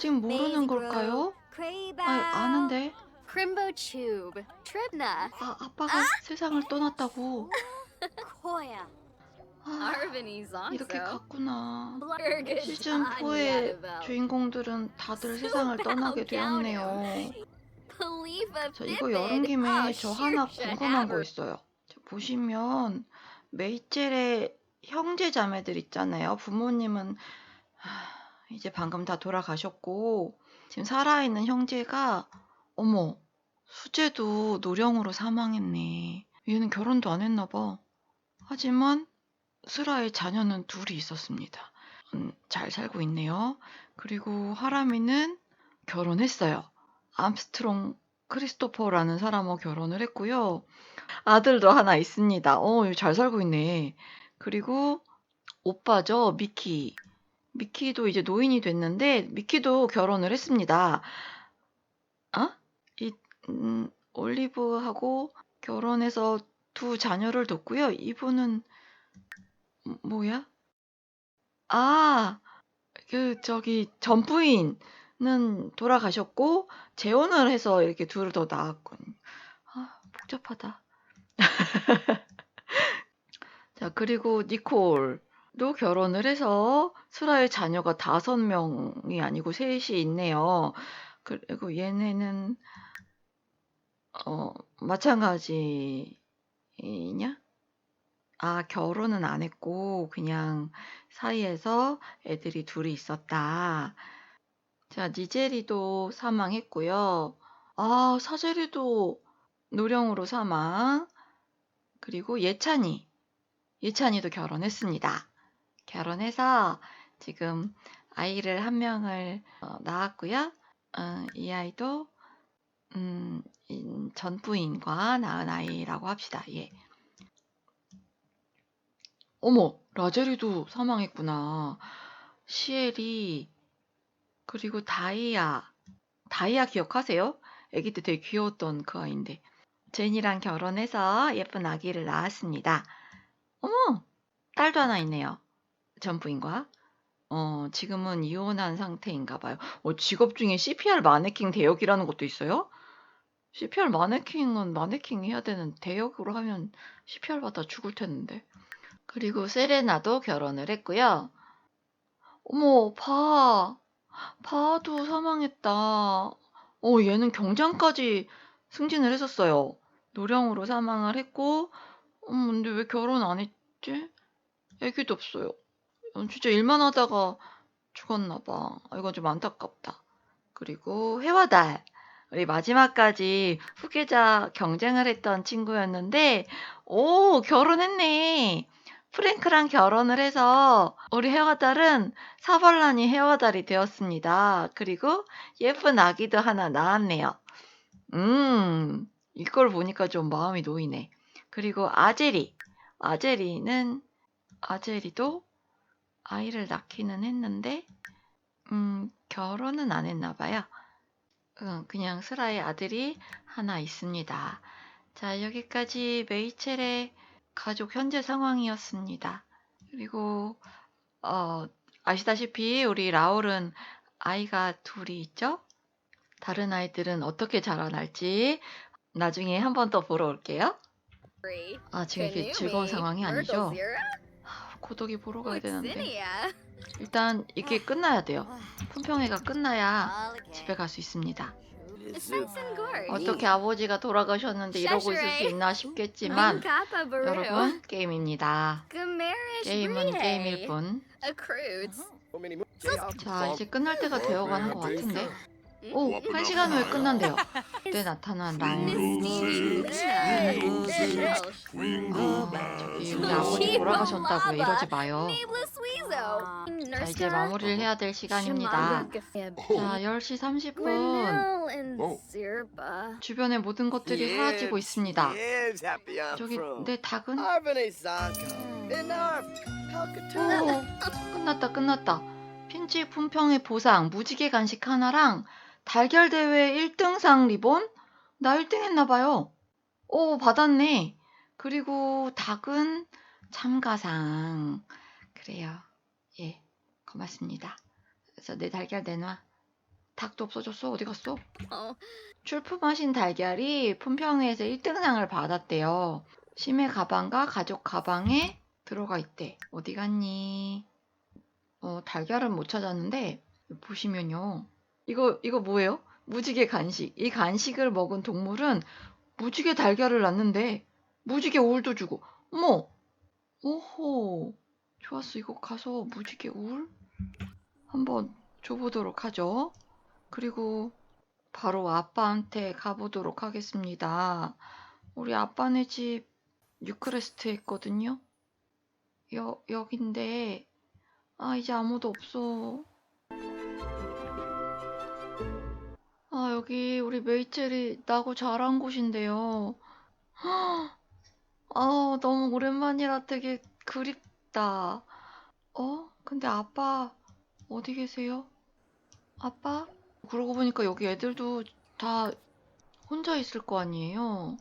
아직 모르는 걸까요? 아, 아는데. Crimbo Tube, Tribna, 아, 아빠가 세상을 떠났다고. Koya, 아, 이렇게 갔구나. 시즌 4의 주인공들은 다들 세상을 떠나게 되었네요. 자, 이거 열은 김에 저 하나 궁금한 거 있어요. 자, 보시면 메이첼의 형제 자매들 있잖아요. 부모님은 하, 이제 방금 다 돌아가셨고 지금 살아있는 형제가 어머 수재도 노령으로 사망했네. 얘는 결혼도 안 했나 봐. 하지만 슬아의 자녀는 둘이 있었습니다. 음, 잘 살고 있네요. 그리고 하람이는 결혼했어요. 암스트롱 크리스토퍼라는 사람하고 결혼을 했고요. 아들도 하나 있습니다. 어, 잘 살고 있네. 그리고 오빠죠, 미키. 미키도 이제 노인이 됐는데 미키도 결혼을 했습니다. 아? 이 음, 올리브하고 결혼해서 두 자녀를 뒀고요. 이분은 음, 뭐야? 아, 그 저기 전 부인은 돌아가셨고 재혼을 해서 이렇게 둘을 더 낳았군. 아, 복잡하다. 자, 그리고 니콜 도 결혼을 해서 수라의 자녀가 다섯 명이 아니고 셋이 있네요. 그리고 얘네는 어, 마찬가지냐? 아, 결혼은 안 했고 그냥 사이에서 애들이 둘이 있었다. 자, 니제리도 사망했고요. 아, 사제리도 노령으로 사망. 그리고 예찬이. 예찬이도 결혼했습니다. 결혼해서 지금 아이를 한 명을 어, 낳았고요. 어, 이 아이도 음, 인- 전 부인과 낳은 아이라고 합시다. 예. 어머, 라제리도 사망했구나. 시엘이 그리고 다이아. 다이아 기억하세요? 아기 때 되게 귀여웠던 그 아이인데. 제니랑 결혼해서 예쁜 아기를 낳았습니다. 어머, 딸도 하나 있네요. 전 부인과. 어, 지금은 이혼한 상태인가 봐요. 어, 직업 중에 CPR 마네킹 대역이라는 것도 있어요? CPR 마네킹은 마네킹 해야 되는 대역으로 하면 CPR 받아 죽을 텐데. 그리고 세레나도 결혼을 했고요. 어머, 바. 바도 사망했다. 어, 얘는 경장까지 승진을 했었어요. 노령으로 사망을 했고, 음, 근데 왜 결혼 안 했지? 애기도 없어요. 어, 진짜 일만 하다가 죽었나 봐. 아, 이건 좀 안타깝다. 그리고 해와 달. 우리 마지막까지 후계자 경쟁을 했던 친구였는데, 오, 결혼했네. 프랭크랑 결혼을 해서 우리 해와 달은 사발란이 해와 달이 되었습니다. 그리고 예쁜 아기도 하나 낳았네요. 음, 이걸 보니까 좀 마음이 놓이네. 그리고 아제리. 아제리는, 아제리도 아이를 낳기는 했는데, 음, 결혼은 안 했나 봐요. 응, 그냥 슬아의 아들이 하나 있습니다. 자, 여기까지 메이첼의 가족 현재 상황이었습니다. 그리고, 어, 아시다시피 우리 라울은 아이가 둘이 있죠? 다른 아이들은 어떻게 자라날지 나중에 한 번 더 보러 올게요. 아, 지금 이게 즐거운 상황이 아니죠? 아, 고독이 보러 가야 되는데. 일단 이게 끝나야 돼요. 품평회가 끝나야 집에 갈 수 있습니다. 어떻게 아버지가 돌아가셨는데 이러고 있을 수 있나 싶겠지만 여러분 게임입니다. 게임은 게임일 뿐. 자 이제 끝날 때가 되어가는 것 같은데. 오, 한 시간 후에 끝난대요. 그때 나타난 라울. 저기 우리 아버지 돌아가셨다고 이러지 마요. 자 이제 마무리를 해야 될 시간입니다. 자 10시 30분 주변의 모든 것들이 사라지고 있습니다. 저기 내 닭은? 오, 끝났다 끝났다. 핀치 품평의 보상 무지개 간식 하나랑 달걀 대회 1등상 리본? 나 1등 했나봐요. 오 받았네. 그리고 닭은 참가상. 그래요. 예 고맙습니다. 그래서 내 달걀 내놔. 닭도 없어졌어. 어디 갔어? Oh, 출품하신 달걀이 품평회에서 1등상을 받았대요. 심해 가방과 가족 가방에 들어가 있대. 어디 갔니? 어, 달걀은 못 찾았는데 보시면요. 이거 이거 뭐예요? 무지개 간식. 이 간식을 먹은 동물은 무지개 달걀을 낳는데 무지개 우울도 주고. 어머. 오호. 좋았어. 이거 가서 무지개 우울 한번 줘보도록 하죠. 그리고 바로 아빠한테 가보도록 하겠습니다. 우리 아빠네 집 뉴크레스트에 있거든요. 여, 여긴데, 아, 이제 아무도 없어. 아, 여기 우리 메이첼이 나고 자란 곳인데요. 아, 너무 오랜만이라 되게 그립다. 어? 근데 아빠, 어디 계세요? 아빠? 그러고 보니까 여기 애들도 다 혼자 있을 거 아니에요?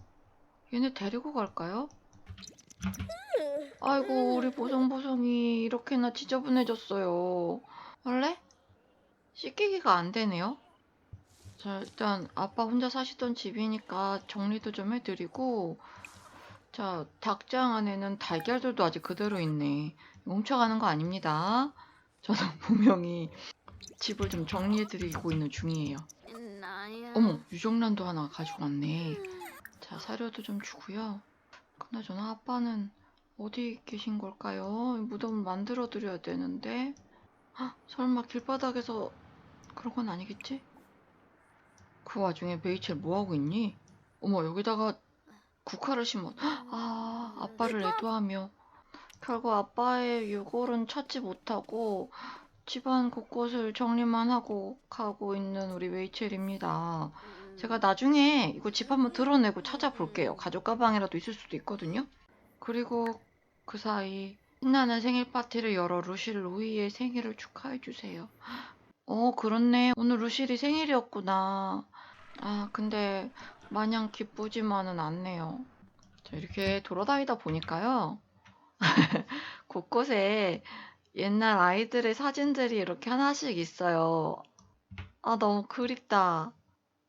얘네 데리고 갈까요? 아이고, 우리 보송보송이 이렇게나 지저분해졌어요. 원래? 씻기기가 안 되네요. 자, 일단 아빠 혼자 사시던 집이니까 정리도 좀 해드리고, 자, 닭장 안에는 달걀들도 아직 그대로 있네. 훔쳐가는 거 아닙니다. 저는 분명히 집을 좀 정리해드리고 있는 중이에요. 어머, 유정란도 하나 가지고 왔네. 자, 사료도 좀 주고요. 그나저나 아빠는 어디 계신 걸까요? 무덤을 만들어 드려야 되는데. 헉, 설마 길바닥에서 그런 건 아니겠지? 그 와중에 메이첼 뭐 하고 있니? 어머, 여기다가 국화를 심어. 아, 아빠를 애도하며. 결국 아빠의 유골은 찾지 못하고 집안 곳곳을 정리만 하고 가고 있는 우리 메이첼입니다. 제가 나중에 이거 집 한번 드러내고 찾아볼게요. 가족 가방이라도 있을 수도 있거든요. 그리고 그 사이 신나는 생일 파티를 열어 루실 루이의 생일을 축하해 주세요. 어, 그렇네. 오늘 루실이 생일이었구나. 아, 근데 마냥 기쁘지만은 않네요. 자, 이렇게 돌아다니다 보니까요. 곳곳에 옛날 아이들의 사진들이 이렇게 하나씩 있어요. 아, 너무 그립다.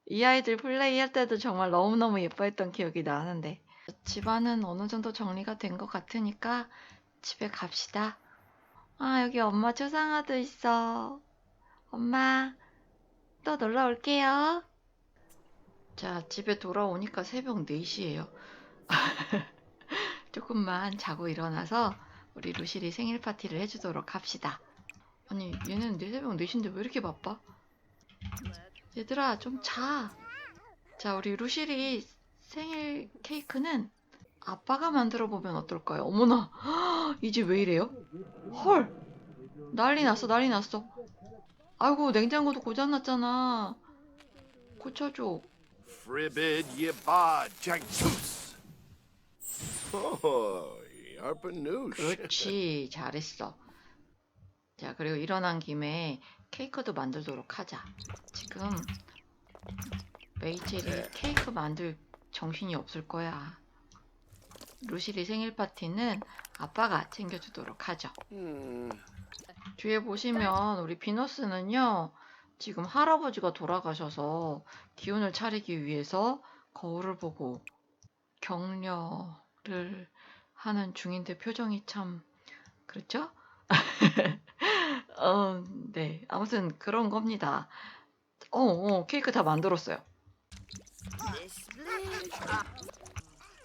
이 아이들 플레이할 때도 정말 너무너무 예뻐했던 기억이 나는데. 집안은 어느 정도 정리가 된 것 같으니까 집에 갑시다. 아, 여기 엄마 초상화도 있어. 엄마, 또 놀러 올게요. 자, 집에 돌아오니까 새벽 4시예요. 조금만 자고 일어나서 우리 루실이 생일 파티를 해주도록 합시다. 아니, 얘는 내 새벽 4시인데 왜 이렇게 바빠? 얘들아, 좀 자. 자, 우리 루실이 생일 케이크는 아빠가 만들어 보면 어떨까요? 어머나, 이제 왜 이래요? 헐, 난리 났어, 난리 났어. 아이고, 냉장고도 고장 났잖아. 고쳐줘. Fribbid ye bod, Jagus. Oh, yarpanoosh. 그렇지, 잘했어. 자, 그리고 일어난 김에 케이크도 만들도록 하자. 지금 메이첼이 케이크 만들 정신이 없을 거야. 루실이 생일 파티는 아빠가 챙겨주도록 하죠. Hmm. 뒤에 보시면 우리 비너스는요, 지금 할아버지가 돌아가셔서 기운을 차리기 위해서 거울을 보고 격려를 하는 중인데 표정이 참, 그렇죠? 어, 네. 아무튼 그런 겁니다. 어, 어, 케이크 다 만들었어요.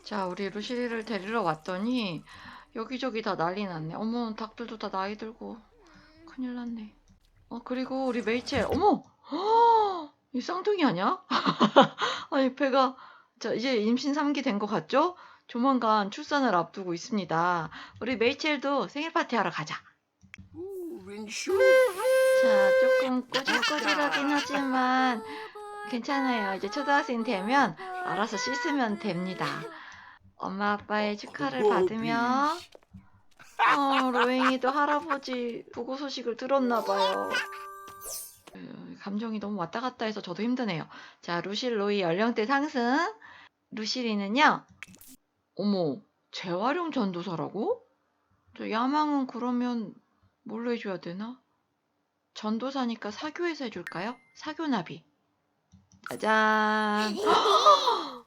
자, 우리 루시리를 데리러 왔더니 여기저기 다 난리 났네. 어머, 닭들도 다 나이 들고 큰일 났네. 어, 그리고 우리 메이첼, 어머! 허! 이 쌍둥이 아니야? 아니, 배가, 자, 이제 임신 3기 된 것 같죠? 조만간 출산을 앞두고 있습니다. 우리 메이첼도 생일 파티 하러 가자. 자, 조금 꼬질꼬질하긴 하지만 괜찮아요. 이제 초등학생 되면 알아서 씻으면 됩니다. 엄마 아빠의 축하를 받으며 어, 로잉이도 할아버지 부고 소식을 들었나 봐요. 어, 감정이 너무 왔다 갔다 해서 저도 힘드네요. 자, 루실 로이 연령대 상승. 루실이는요. 어머, 재활용 전도사라고? 저 야망은 그러면 뭘로 해줘야 되나? 전도사니까 사교에서 해줄까요? 사교나비. 짜잔.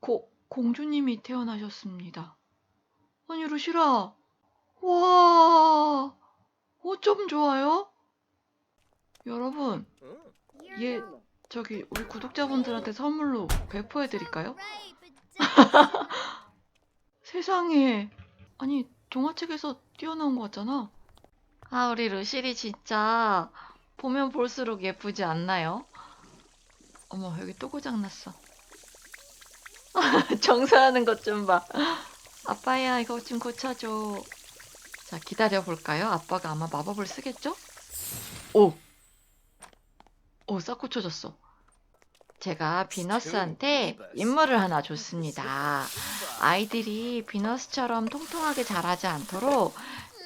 고, 공주님이 태어나셨습니다. 아니, 루시라. 와, 어쩜 좋아요? 여러분, 얘, 저기, 우리 구독자분들한테 선물로 배포해드릴까요? 세상에. 아니, 동화책에서 뛰어나온 것 같잖아. 아, 우리 루실이 진짜 보면 볼수록 예쁘지 않나요? 어머, 여기 또 고장났어. 정사하는 것 좀 봐. 아빠야, 이거 좀 고쳐줘. 자, 기다려볼까요? 아빠가 아마 마법을 쓰겠죠? 오! 오, 싹 고쳐졌어. 제가 비너스한테 임무를 하나 줬습니다. 아이들이 비너스처럼 통통하게 자라지 않도록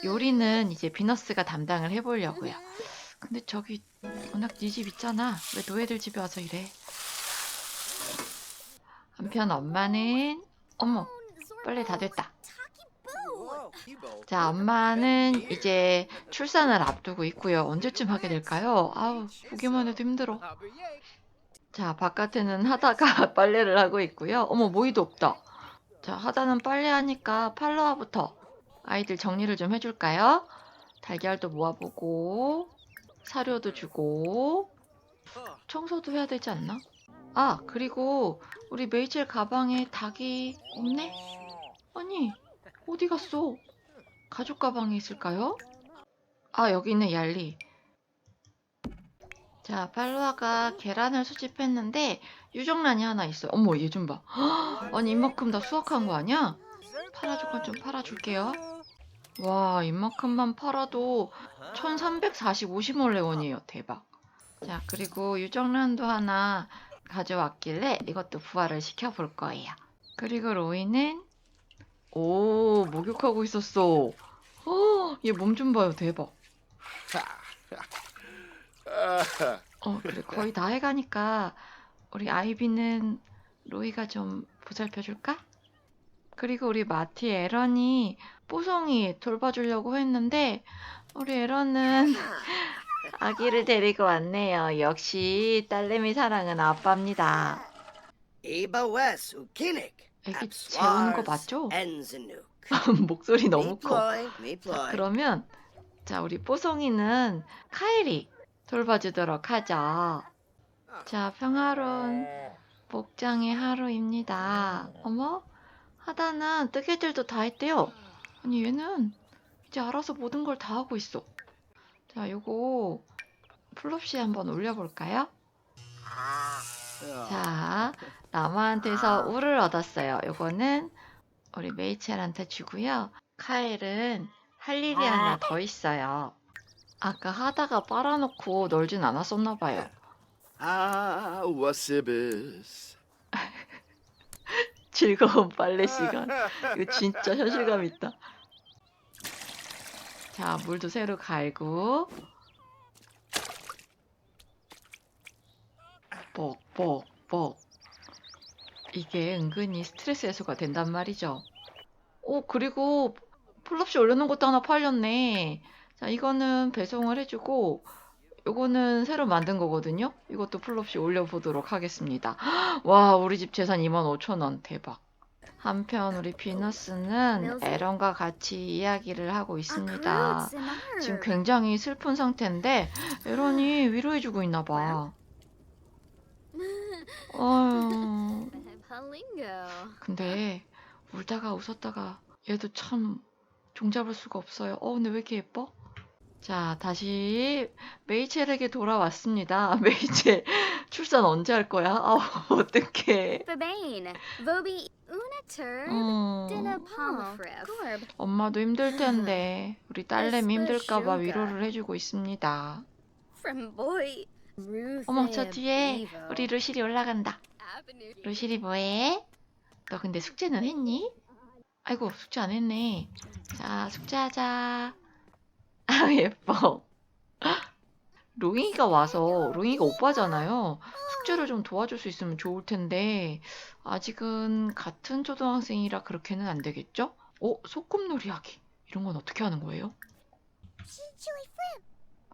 요리는 이제 비너스가 담당을 해보려고요. 근데 저기 워낙 네 집 있잖아. 왜 노예들 집에 와서 이래? 한편 엄마는 어머 빨래 다 됐다. 자 엄마는 이제 출산을 앞두고 있고요. 언제쯤 하게 될까요? 아우 보기만 해도 힘들어. 자 바깥에는 하다가 빨래를 하고 있고요. 어머 모이도 없다. 자 하다는 빨래하니까 팔로와부터 아이들 정리를 좀 해줄까요? 달걀도 모아보고 사료도 주고 청소도 해야 되지 않나? 아 그리고 우리 메이첼 가방에 닭이 없네? 아니 어디 갔어? 가죽 가방에 있을까요? 아 여기 있네 얄리 자 팔로아가 계란을 수집했는데 유정란이 하나 있어요 어머 얘 좀봐 아니 이만큼 다 수확한 거 아니야? 팔아줄 건 좀 팔아줄게요 와 이만큼만 팔아도 1345시몰레 원이에요 대박 자 그리고 유정란도 하나 가져왔길래 이것도 부화를 시켜볼 거예요. 그리고 로이는 오 목욕하고 있었어. 어얘 몸 좀 봐요. 대박. 어 그래 거의 다 해가니까 우리 아이비는 로이가 좀 보살펴줄까? 그리고 우리 마티 에런이 뽀송이 돌봐주려고 했는데 우리 에런은 아기를 데리고 왔네요. 역시 딸내미 사랑은 아빠입니다. 애기 재우는 거 맞죠? 목소리 너무 커. 자. 그러면 자 우리 뽀송이는 카일이 돌봐주도록 하죠. 자 평화로운 목장의 하루입니다. 어머 하다는 뜨개질도 다 했대요. 아니 얘는 이제 알아서 모든 걸 다 하고 있어. 자 요거 플롭시 한번 올려볼까요? 자 나무한테서 울을 얻었어요. 요거는 우리 메이첼한테 주고요. 카일은 할 일이 하나 더 있어요. 아까 하다가 빨아놓고 널진 않았었나 봐요. Ah, wasibis. 즐거운 빨래 시간. 이거 진짜 현실감 있다. 자, 물도 새로 갈고. 뻑뻑뻑. 이게 은근히 스트레스 해소가 된단 말이죠. 오, 그리고 폴rop시 올려놓은 것도 하나 팔렸네. 자, 이거는 배송을 해주고, 요거는 새로 만든 거거든요. 이것도 폴rop시 올려보도록 하겠습니다. 와, 우리 집 재산 25,000원. 대박. 한편 우리 비너스는 에런과 같이 이야기를 하고 있습니다. 지금 굉장히 슬픈 상태인데 에런이 위로해주고 있나 봐. 어휴, Palingo. 근데 울다가 웃었다가 얘도 참 종잡을 수가 없어요. 어, 근데 왜 이렇게 예뻐? 자, 다시 메이첼에게 돌아왔습니다. 메이첼 출산 언제 할 거야? 아우, 어떡해. 어. Gorb. 엄마도 힘들 텐데 우리 딸내미 힘들까봐. 위로를 해주고 있습니다. 어머, 저 뒤에 우리 루실이 올라간다. 루실이 뭐해? 너 근데 숙제는 했니? 아이고, 숙제 안 했네. 자, 숙제하자. 아, 예뻐. 로잉이가 와서, 로잉이가 오빠잖아요. 숙제를 좀 도와줄 수 있으면 좋을 텐데, 아직은 같은 초등학생이라 그렇게는 안 되겠죠? 어, 소꿉놀이 하기. 이런 건 어떻게 하는 거예요?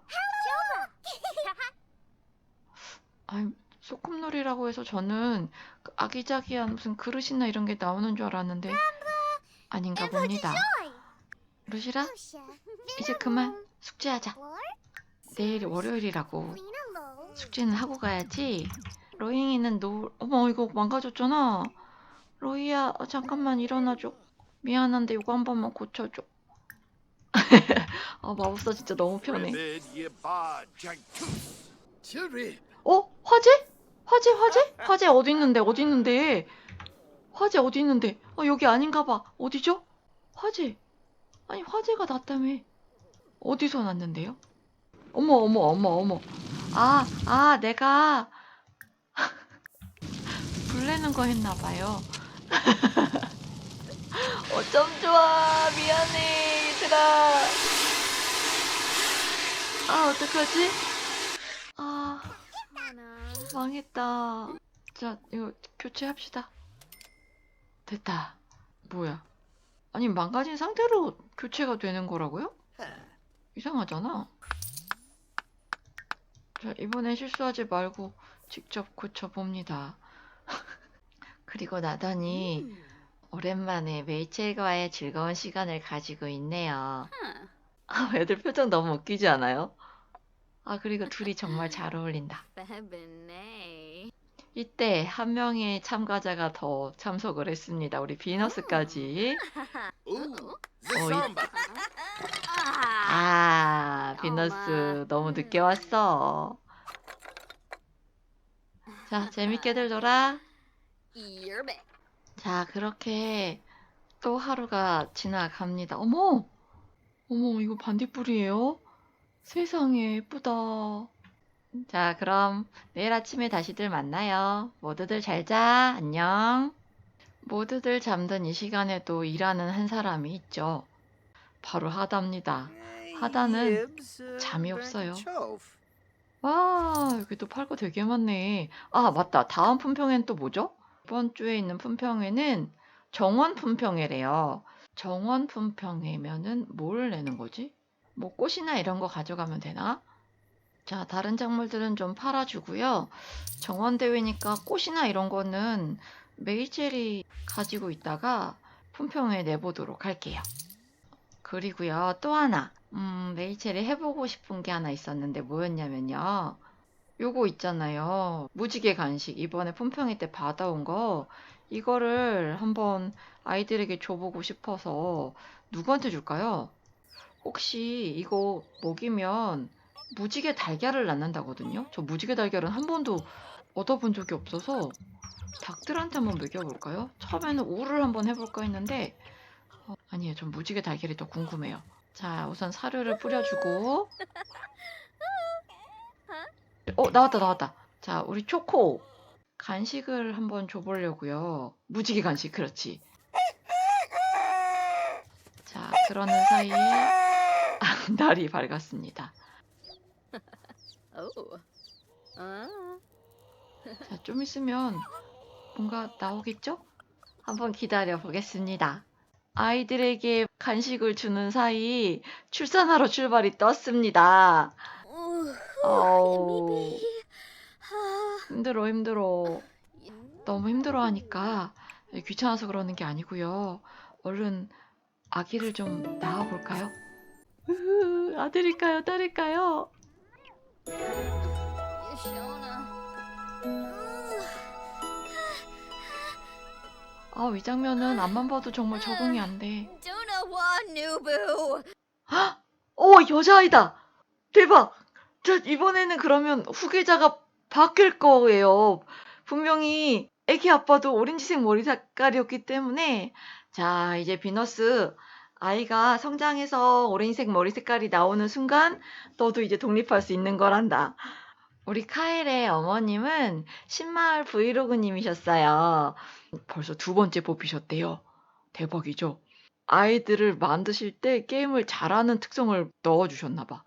아니, 소꿉놀이라고 해서 저는 그 아기자기한 무슨 그릇이나 이런 게 나오는 줄 알았는데 아닌가 봅니다. 루시라, 이제 그만 숙제하자. 내일 월요일이라고 숙제는 하고 가야지. 로잉이는 노, 어머 이거 망가졌잖아. 로이야 어, 잠깐만 일어나줘. 미안한데 이거 한 번만 고쳐줘. 아 마법사 진짜 너무 편해. 어? 화재? 화재 화재? 화재 어디 있는데 어디 있는데? 화재 어디 있는데? 어 여기 아닌가 봐. 어디죠? 화재. 아니 화재가 났다며. 어디서 났는데요? 어머 어머 어머 어머. 아, 아 내가 불 내는 거 했나 봐요. 어쩜 좋아. 미안해 얘들아. 아 어떡하지? 아 망했다. 자, 이거 교체합시다. 됐다. 뭐야? 아니, 망가진 상태로 교체가 되는 거라고요? 이상하잖아. 자, 이번엔 실수하지 말고 직접 고쳐봅니다. 그리고 나더니 오랜만에 메이첼과의 즐거운 시간을 가지고 있네요. 아, 애들 표정 너무 웃기지 않아요? 아, 그리고 둘이 정말 잘 어울린다. 이때 한 명의 참가자가 더 참석을 했습니다. 우리 비너스까지. Ooh, Oh, Zamba. Ah. 아, 비너스 너무 늦게 왔어. 자, 재밌게들 놀아. 자, 그렇게 또 하루가 지나갑니다. 어머! 어머, 이거 반딧불이에요? 세상에, 예쁘다. 자, 그럼 내일 아침에 다시들 만나요. 모두들 잘 자. 안녕. 모두들 잠든 이 시간에도 일하는 한 사람이 있죠. 바로 하다입니다. 하다는 Yibs, uh, 잠이 back 없어요. Chove. 와, 여기 또팔거 되게 많네. 아, 맞다. 다음 품평회는 또 뭐죠? 이번 주에 있는 품평회는 정원 품평회래요. 정원 품평회면은 뭘 내는 거지? 뭐 꽃이나 이런 거 가져가면 되나? 자, 다른 작물들은 좀 팔아주고요. 정원 대회니까 꽃이나 이런 거는 메이첼이 가지고 있다가 품평회에 내보도록 할게요. 그리고요, 또 하나. 음, 메이첼이 해보고 싶은 게 하나 있었는데 뭐였냐면요. 요거 있잖아요. 무지개 간식. 이번에 품평회 때 받아온 거. 이거를 한번 아이들에게 줘보고 싶어서 누구한테 줄까요? 혹시 이거 먹이면 무지개 달걀을 낳는다거든요? 저 무지개 달걀은 한 번도 얻어본 적이 없어서 닭들한테 한번 먹여볼까요? 처음에는 우를 한번 해볼까 했는데 어, 아니에요. 전 무지개 달걀이 더 궁금해요. 자, 우선 사료를 뿌려주고 어, 나왔다, 나왔다. 자, 우리 초코 간식을 한번 줘보려고요. 무지개 간식, 그렇지. 자, 그러는 사이에 아, 날이 밝았습니다. Oh. Uh. 자, 좀 있으면 뭔가 나오겠죠? 한번 기다려 보겠습니다. 아이들에게 간식을 주는 사이 출산하러 출발이 떴습니다. 어우. Ah. 힘들어, 힘들어. 너무 힘들어 하니까 귀찮아서 그러는 게 아니고요. 얼른 아기를 좀 낳아볼까요? 아들일까요? 딸일까요? Yashona. 아, 이 장면은 앞만 봐도 정말 적응이 안 돼. Nubu. 오, 여자아이다! 대박! 자, 이번에는 그러면 후계자가 바뀔 거예요. 분명히 애기 아빠도 오렌지색 머리 색깔이었기 때문에 자, 이제 비너스 아이가 성장해서 오렌지색 머리 색깔이 나오는 순간 너도 이제 독립할 수 있는 거란다. 우리 카엘의 어머님은 신마을 브이로그님이셨어요. 벌써 두 번째 뽑히셨대요. 대박이죠? 아이들을 만드실 때 게임을 잘하는 특성을 넣어주셨나 봐.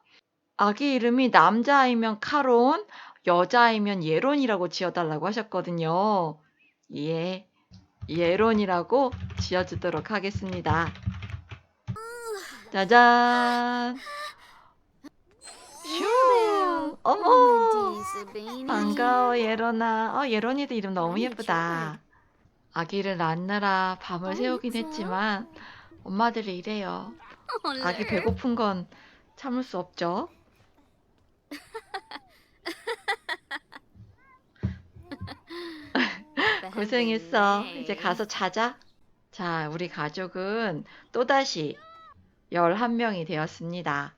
아기 이름이 남자아이면 카론, 여자아이면 예론이라고 지어달라고 하셨거든요. 예, 예론이라고 지어주도록 하겠습니다. 짜잔! 슝! 어머! Sabini. 반가워, 예런아. 어, 예런이도 이름 너무 예쁘다. 아기를 낳느라 밤을 어, 새우긴? 했지만 엄마들이 이래요. 아기 배고픈 건 참을 수 없죠. 고생했어. 이제 가서 자자. 자, 우리 가족은 또다시 11명이 되었습니다.